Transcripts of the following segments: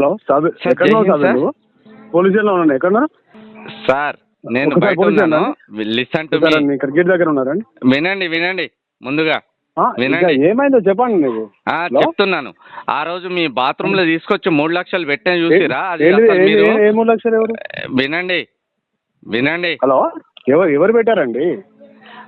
Hello sir, ఎక్కడ నువ్వు police స్టేషన్లో ఉన్నాను. ఎక్కడ? సార్ నేను బయట ఉన్నాను. లిసన్ టు సార్, మీ. ఇక్కడ గేట్ దగ్గర ఉన్నారండి వినండి వినండి. ముందుగా. వినండి. ఏమైందో చెప్పండి నీకు. ఆ హలో? చెప్తున్నాను. ఆ రోజు మీ బాత్రూమ్లో తీసుకొచ్చి మూడు లక్షలు పెట్టిన చూసిరా? అది మీరు ఏంటి- ఏ మూడు లక్షలు ఎవరు? వినండి వినండి. హలో? ఎవరు ఎవరు పెట్టారండి?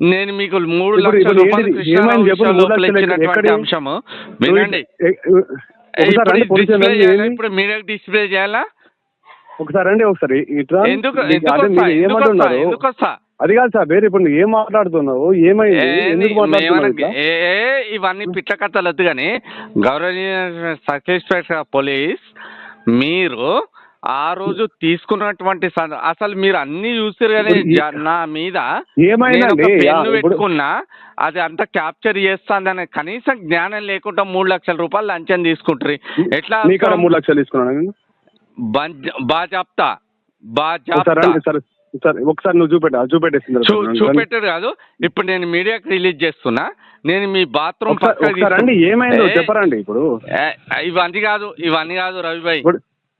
నేను మీకు మూడు లక్షల రూపాయలు లోపల ఇచ్చినటువంటి అంశము. వినండి. ఇప్పుడు పోలీస్ డిస్ప్లే చేయాలా? ఒకసారి రండి ఒకసారి. ఇట్లా ఎందుకు అదే వస్తా? మీరు కాదు సార్ వేరే ఇప్పుడు ఏం మాట్లాడుతున్నావు? ఏమైంది? ఇవన్నీ పిట్ట కథలు వద్దు కానీ గౌరవనీయ సర్టిఫికేట్ పోలీస్ మీరు ఆ రోజు తీసుకున్నటువంటి అసలు మీరు అన్ని చూసారు కానీ నా మీద పెన్ను పెట్టుకున్నా అది అంతా క్యాప్చర్ చేస్తాందని కనీసం జ్ఞానం లేకుండా మూడు లక్షల రూపాయలు లంచం తీసుకుంటారు ఎట్లా మూడు లక్షలు తీసుకున్నాను బాజాప్తా రండి సార్ సార్ ఒకసారి నువ్వు చూపెట్టు చూపెట్టేసింది చూ చూపెట్టారు కాదు ఇప్పుడు నేను మీడియాకి రిలీజ్ చేస్తున్నా నేను మీ బాత్రూమ్ రండి ఏమైందో చెప్పరండి ఇప్పుడు. ఇవన్నీ కాదు ఇవన్నీ కాదు రవిభాయ్ ఇప్పుడు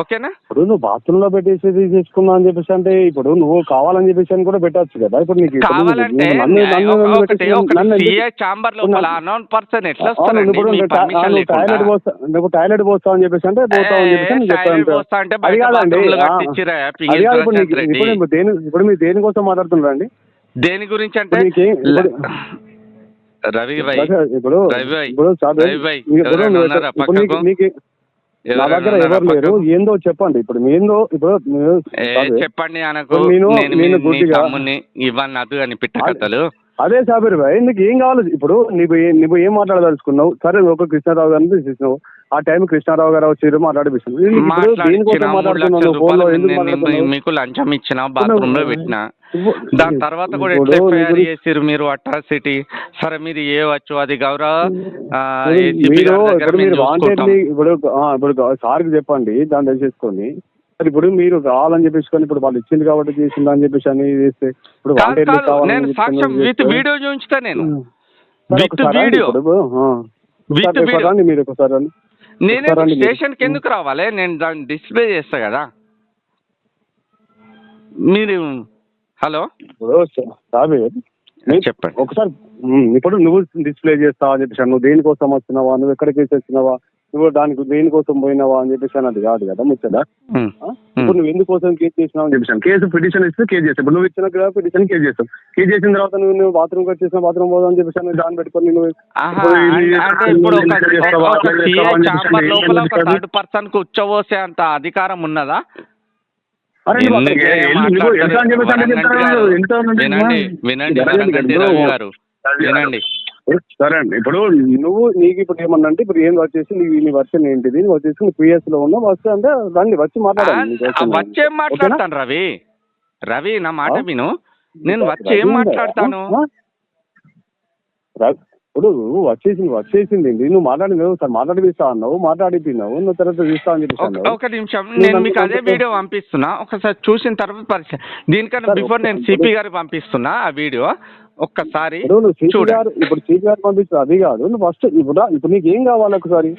ఓకేనా? ఇప్పుడు నువ్వు బాత్రూమ్లో పెట్టేసి తీసుకున్నా అని చెప్పేసి అంటే ఇప్పుడు నువ్వు కావాలని చెప్పేసి అని కూడా పెట్టచ్చు కదా. ఇప్పుడు నీకు కావాలంటే ఛాంబర్ లోపల అన్నోన్ పర్సన్ ఎట్లా నువ్వు టాయిలెట్ పోస్తావు అని చెప్పేసి అంటే పోతావు అని చెప్పేసి చెప్పాను అది కాదండి అది కాదు ఇప్పుడు దేని ఇప్పుడు మీరు దేనికోసం మాట్లాడుతున్నారండి దేని గురించి అంటే ల- రవి భాయ్ ఇప్పుడు రవి భాయ్, రవి భాయ్, నా దగ్గర ఎవరు లేరు? ఏందో చెప్పండి. ఇప్పుడు ఏందో ఇప్పుడు చెప్పండి అనకు. నేను- గుడ్డిగా- ఇవన్నీ అదు అని పిట్ట కథలు. అదే సాబిర్ భాయ్ నీకు ఏం కావాలి? ఇప్పుడు ఏ- నువ్వు ఏం మాట్లాడదలుచుకున్నావు? సరే ఒక కృష్ణారావు గారిని తీసేసినావు ఆ టైం కృష్ణారావు గారు వచ్చి మాట్లాడిపిస్తున్నావు ఇప్పుడు దేనికోసం మాట్లాడించిన మూడు మాట్లాడుతున్నావు లక్షల ఫోన్లో రూపాయలు ఎందుకు నేను- నేను మాట్లాడుతున్నావు మీకు లంచం ఇచ్చిన బాత్రూమ్లో పెట్టిన. దాని తర్వాత కూడా ఎట్లా ఎఫ్ఐఆర్ ఇప్పుడు- చేసిరు మీరు అట్రాసిటీ? సరే మీరు ఏవచ్చు అది గౌరవ ఇప్పుడు ఇప్పుడు సార్కి చెప్పండి దాన్ని తెలిసేసుకొని మరి ఇప్పుడు మీరు కావాలని చెప్పేసుకొని ఇప్పుడు వాళ్ళు ఇచ్చింది కాబట్టి చేసింది అని చెప్పేసి అని చేస్తే ఇప్పుడు నేను సాక్ష్యం విత్ వీడియో చూపించుతా నేను. సరే, విత్ వీడియో. With video. మీరు ఒకసారి. నేనే మీరు. స్టేషన్కి ఎందుకు రావాలి నేను దాన్ని డిస్ప్లే చేస్తా కదా. మీరు హలో? చెప్పండి. ఒకసారి ఇప్పుడు నువ్వు డిస్ప్లే చేస్తావా అని చెప్పేసి నువ్వు దేనికోసం వచ్చినావా? నువ్వు ఎక్కడికి వచ్చినావా నువ్వు దానికి దేనికోసం పోయినావా అని చెప్పేసి అని అది కాదు కదా ముచ్చట? ఇప్పుడు నువ్వు ఎందుకోసం కేసు చేసినావు అని చెప్పేసి కేసు పిటిషన్ ఇస్తే కేసు చేస్తావు ఇప్పుడు నువ్వు ఇచ్చిన పిటిషన్ కేసు చేస్తావు కేసు చేసిన తర్వాత నువ్వు నువ్వు బాత్రూమ్ వచ్చేసిన బాత్రూమ్ పోదాం అని చెప్పేసి దాన్ని పెట్టుకొని నువ్వు ఇప్పుడు ఇప్పుడు థర్డ్ పర్సన్కు ఉచ్చబోసే అంత అధికారం ఉన్నదా వినండి వినండి గారు వినండి సరే అండి. ఇప్పుడు నువ్వు నీకు ఇప్పుడు ఏమన్నా అంటే ఇప్పుడు ఏం వచ్చేసి నీ నీ వర్షన్ ఏంటిది? నువ్వు వచ్చేసి నువ్వు పిఎస్లో ఉన్నావు వస్తే అంటే రండి వచ్చి లేదు. వచ్చేం మాట్లాడతాను రవి? రవి నా మాట? విను. నేను వచ్చి ఏం మాట్లాడతాను? ఇప్పుడు నువ్వు వచ్చేసింది వచ్చేసింది? నువ్వు మాట్లాడి సార్ మాట్లాడిపిస్తా అన్నావు మాట్లాడిపోయినావు నువ్వు తర్వాత తీస్తా అని చెప్పేసి ఒక- నిమిషం. నేను మీకు అదే. వీడియో పంపిస్తున్నా. ఒకసారి చూసిన తర్వాత పరిచయం దీనికన్నా బిఫోర్. నేను సిపి గారికి పంపిస్తున్నా ఆ వీడియో. ఒక్కసారి ఇప్పుడు చూడండి. గారు పంపించు అది కాదు. నువ్వు ఫస్ట్ ఇప్పుడు ఇప్పుడు నీకు ఏం కావాలి ఒకసారి?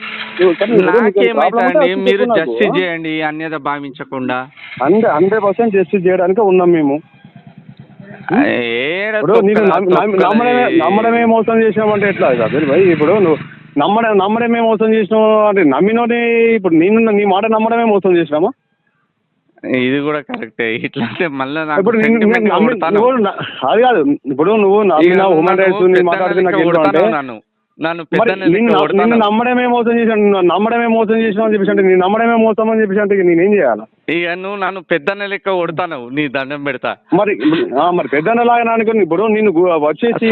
నాకేమైతే మీరు. జస్టిస్ చేయండి అన్యత భావించకుండా. హండ్రెడ్ హండ్రెడ్ పర్సెంట్ జస్టిస్ చేయడానికి ఉన్నాం మేము. నమ్మడమే మోసం చేసినామంటే ఎట్లా సాబీర్ భాయ్ ఇప్పుడు నువ్వు నమ్మడం నమ్మడమే మోసం చేసినావు అంటే నమ్మినోని ఇప్పుడు నేను నీ మాట నమ్మడమే మోసం చేసినామా ఇది కూడా కరెక్టే. ఇట్లా అంటే మళ్ళీ ఇప్పుడు నమ్మి-. నువ్వు నా- అది కాదు. ఇప్పుడు నువ్వు నమ్మిన హ్యూమన్ రైట్స్ నాకు అంటే నన్ను? నన్ను మరి పెద్ద నిన్ను నమ్మడమే మోసం చేశాను నమ్మడమే మోసం చేసినావు అని చెప్పేసి అంటే నేను నమ్మడమే మోసం అని చెప్పేసి అంటే నేనేం చేయాలి? ఇక నువ్వు నన్ను పెద్దన్న లెక్క కొడతాను నీ దండం పెడతా. మరి మరి పెద్దన్నలాగా అనుకుని ఇప్పుడు నిన్ను వచ్చేసి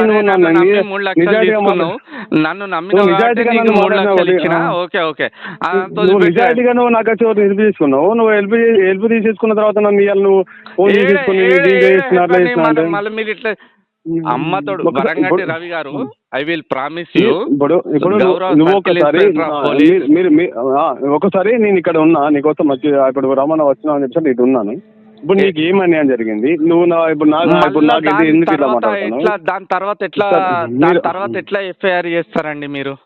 మూడు లక్షలు తీసుకున్నావు. నన్ను నమ్మిన మూడు లక్షలు ఇచ్చిన. Okay okay. నిజాయితీగా నువ్వు నాకు వచ్చి హెల్ప్ తీసుకున్నావు? నువ్వు హెల్ప్ హెల్ప్ తీసేసుకున్న తర్వాత నన్ను ఇవాళ నువ్వు ఫోన్ మళ్ళీ మీరు ఇట్లా అమ్మతోడు ఇప్పుడు- రవి గారు ఐ విల్ ప్రామిస్ యూ. ఇప్పుడు నువ్వు- ఒకసారి. మీరు- నేను ఇక్కడ ఉన్నా నీకోసం వచ్చి ఇప్పుడు రమణ వచ్చినా అని చెప్పి ఇటు ఉన్నాను. ఇప్పుడు నీకు ఏం అన్యాయం జరిగింది? నువ్వు నా ఇప్పుడు నాకు ఇప్పుడు నాకు ఇది దాని ఎందుకు మాట్లాడుతున్నావు? ఎట్లా దాని తర్వాత ఎట్లా దాని తర్వాత ఎట్లా ఎఫ్ఐఆర్ చేస్తారండి మీరు?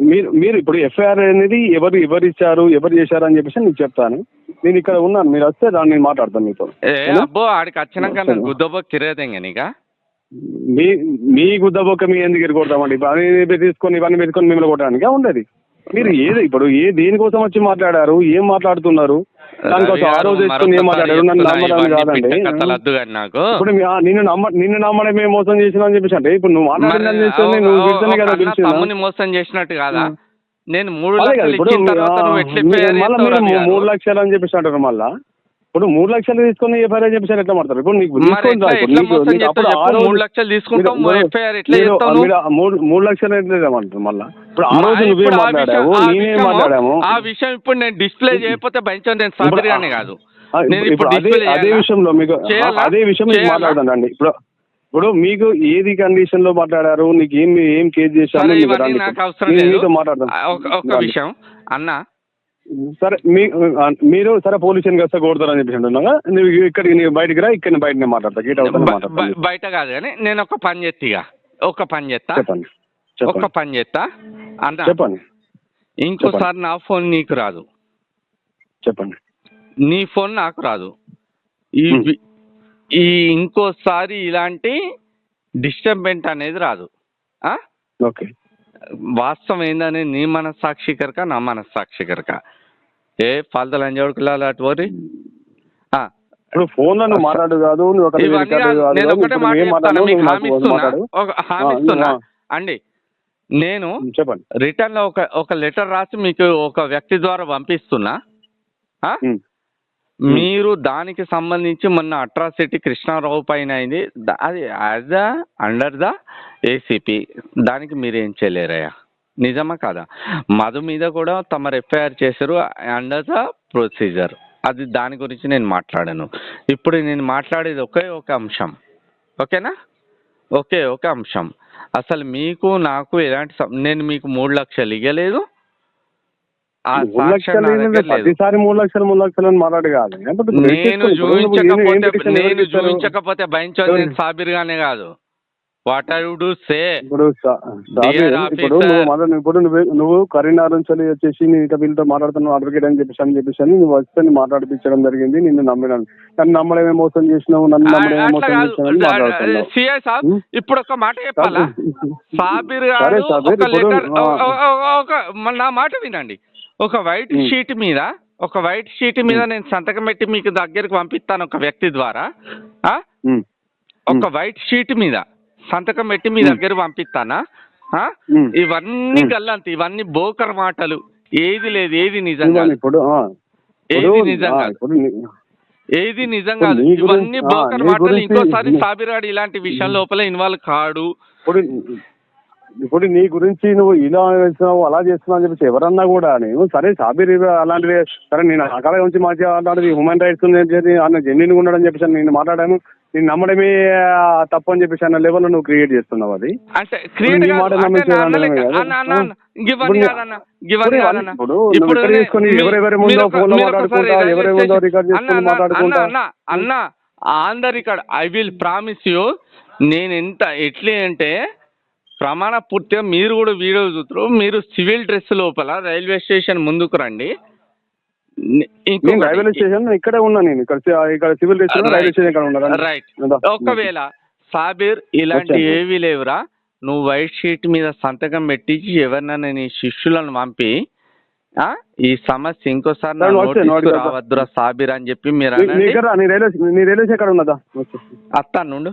మీరు మీరు ఇప్పుడు ఎఫ్ఐఆర్ అనేది ఎవరు ఎవరు ఇచ్చారు ఎవరు చేశారు అని చెప్పేసి నీకు చెప్తాను. నేను ఇక్కడ ఉన్నాను మీరు వస్తే దాన్ని నేను మాట్లాడతాను మీతో? అబ్బో ఆడికి వచ్చినాక. నేను గుద్దబో కిరేదేంగ నీకా? మీ మీ గుద్దబొక్క మీ ఎందుకు ఎరగొడతామండి అవి తీసుకొని ఇవన్నీ పెట్టుకొని మిమ్మల్ని కొట్టడానికి ఉండదు మీరు ఏది ఇప్పుడు ఏ దేనికోసం వచ్చి మాట్లాడారు? ఏం మాట్లాడుతున్నారు? దానికోసం ఆ రోజు తెచ్చుకొని ఏం మాట్లాడారు? నన్ను నమ్మడం కాదండి. ఇప్పుడు నిన్ను నమ్మ నిన్ను నమ్మడమే మోసం చేసినా అని చెప్పేసి అంటే ఇప్పుడు నువ్వు పిలిచింది? కదా మోసం చేసినట్టు కాదా. నేను మూడు లక్షలు? మూడు లక్షలు అని చెప్పేసి అంటారు మళ్ళా? ఇప్పుడు మూడు లక్షలు తీసుకొని ఎఫ్ఐఆర్ చెప్పేసి ఎట్లా మాడతారు ఇప్పుడు నీకు మూడు లక్షలు తీసుకుంటాం మూడు లక్షలు ఎట్లా లేదంటారు మళ్ళా? ఇప్పుడు ఆ రోజు నువ్వేం మాట్లాడావు? నేనేం మాట్లాడాము? ఆ విషయం ఇప్పుడు నేను డిస్ప్లే చేయకపోతే బయట నేను కాదు. నేను ఇప్పుడు అదే? విషయంలో మీకు? అదే విషయం? మాట్లాడతానండి ఇప్పుడు ఇప్పుడు మీకు ఏది కండిషన్లో మాట్లాడారు? నీకు ఏం ఏం కేసు చేశారు? మీతో మాట్లాడతాను. ఆ, ఒక-. విషయం. అన్న సరే మీ మీరు సరే పోలీస్ స్టేషన్కి వస్తే కొడతారని చెప్పేసి అంటున్నాగా నువ్వు ఇక్కడికి నీవు బయటికి రా ఇక్కడ బయట నేను మాట్లాడతా. గీట మాట్లాడతాను బయట కాదు కానీ నేను ఒక పని చేస్తా ఒక పని చేస్తా. చెప్పండి. ఒక పని చేస్తా. అన్న చెప్పండి. ఇంకోసారి నా ఫోన్ నీకు రాదు. చెప్పండి. నీ ఫోన్ నాకు రాదు. ఈ ఈ ఇంకోసారి ఇలాంటి డిస్టర్బెంట్ అనేది రాదు. ఆ? ఓకే. వాస్తవం ఏందని నీ మనస్సాక్షి కనుక నా మనస్సాక్షి కనుక. ఏ ఫాల్తలు అంజోడుకులాలు అటు పోరి? ఇప్పుడు ఫోన్లో నువ్వు మాట్లాడు కాదు నువ్వు ఒక ఇవన్నీ కాదు. నేను ఒకటే మాట చెప్తాను మీకు హామీ ఇస్తున్నా? ఒక హామీ ఆ, ఇస్తున్నా? ఆ. అండి నేను చెప్పండి. రిటర్న్లో ఒక ఒక లెటర్ రాసి మీకు ఒక వ్యక్తి ద్వారా పంపిస్తున్నా. మీరు దానికి సంబంధించి మొన్న అట్రాసిటీ కృష్ణారావు పైన అయింది. అది as the under the ACP దానికి మీరు ఏం చేయలేరయ్యా? నిజమా కాదా? మధు మీద కూడా తమరు ఎఫ్ఐఆర్ చేశారు అండర్ ద ప్రొసీజర్ అది దాని గురించి నేను మాట్లాడాను. ఇప్పుడు నేను మాట్లాడేది ఒకే ఒక అంశం. ఓకేనా? ఒకే ఒక అంశం. అసలు మీకు నాకు ఎలాంటి నేను మీకు మూడు లక్షలు ఇవ్వలేదు మూడు లక్షలు నా ఏంటంటే దగ్గర లేదు. ప్రతిసారి మూడు లక్షలు మూడు లక్షలు అని మాట్లాడు కాదు లేకపోతే ఇప్పుడు నేను చూపించకపోతే నేను? చూపించకపోతే భయించోది ఎవరు? నేను సాబిర్గానే కాదు. What I would say? ఇప్పుడు సా- ఇప్పుడు officer. నువ్వు మాట్లాడు ఇప్పుడు నువ్వు నువ్వు కరీంనగర్ నుంచి వచ్చేసి నేను ఇక వీళ్ళతో మాట్లాడుతున్నావు అడ్వకేట్ అని చెప్పేసి అని చెప్పేసి అని నువ్వు వస్తే మాట్లాడిపించడం జరిగింది నిన్ను నమ్మినాను నన్ను నమ్మడమే మోసం చేసినావు? నన్ను నమ్మడమే మోసం చేసినావు మాట్లాడుతున్నావు. సిఐ సాబ్? ఇప్పుడు ఒక మాట చెప్పాలా? సాబిర్ గారు ఒక ఇప్పుడు, లెటర్ నా మాట వినండి. ఒక వైట్. షీట్ మీద ఒక వైట్ షీట్ మీద నేను సంతకం పెట్టి మీకు దగ్గరికి పంపిస్తాను ఒక వ్యక్తి ద్వారా. ఒక వైట్ షీట్ మీద సంతకం పెట్టి మీ. దగ్గర పంపిస్తానా. ఇవన్నీ. గల్లంత ఇవన్నీ బోకర్ మాటలు. ఏది లేదు ఏది నిజంగా ఇప్పుడు ఏది నిజంగా ఏది నిజంగా ఇవన్నీ బోకర్ మాటలు. ఇంకోసారి సాబిరాడు ఇలాంటి విషయం లోపల ఇన్వాల్వ్ కాడు. ఇప్పుడు ఇప్పుడు నీ గురించి నువ్వు ఇలా చేస్తున్నావు అలా చేస్తున్నావు అని చెప్పేసి ఎవరన్నా కూడా నేను సరే సాబిర్ అలాంటిది. సరే నేను అకాల గురించి మాట్లాడేది హ్యూమన్ రైట్స్ అన్న జెన్యున్ ఉండడం చెప్పేసి నేను మాట్లాడాను. నేను నమ్మడమే ఆ, తప్పు అని చెప్పేసి అన్న లెవెల్లో నువ్వు క్రియేట్ చేస్తున్నావు అది అంటే క్రియేట్ నీ మాట నమ్మించే వాళ్ళమే కదా. అన్న ఇప్పుడు ఇప్పుడు తీసుకొని ఎవరెవరి ముందో మాట్లాడుకుంటా, ఎవరెవరి ముందో రికార్డ్ చేసుకొని మాట్లాడుకుంటా. On the record I will promise you నేను ఎంత ఎట్లీ అంటే ప్రమాణ పూర్తిగా మీరు కూడా వీడియో చూస్తారు మీరు సివిల్ డ్రెస్ లోపల రైల్వే స్టేషన్ ముందుకు రండి నేను రైల్వే స్టేషన్ ఇక్కడే ఉన్నా నేను. ఇక్కడ సివిల్ స్టేషన్ రైల్వే స్టేషన్ ఇక్కడ ఉన్నా రైట్. ఒకవేళ సాబీర్ ఇలాంటి. ఏవి లేవురా నువ్వు వైట్ షీట్ మీద సంతకం పెట్టించి ఎవరినైనా నీ శిష్యులను పంపి ఆ, ఈ సమస్య ఇంకోసారి. రావద్దురా సాబీర్ అని చెప్పి మీరు రైల్వే స్టేషన్ ఎక్కడ ఉన్నదా? అత్తా నుండు.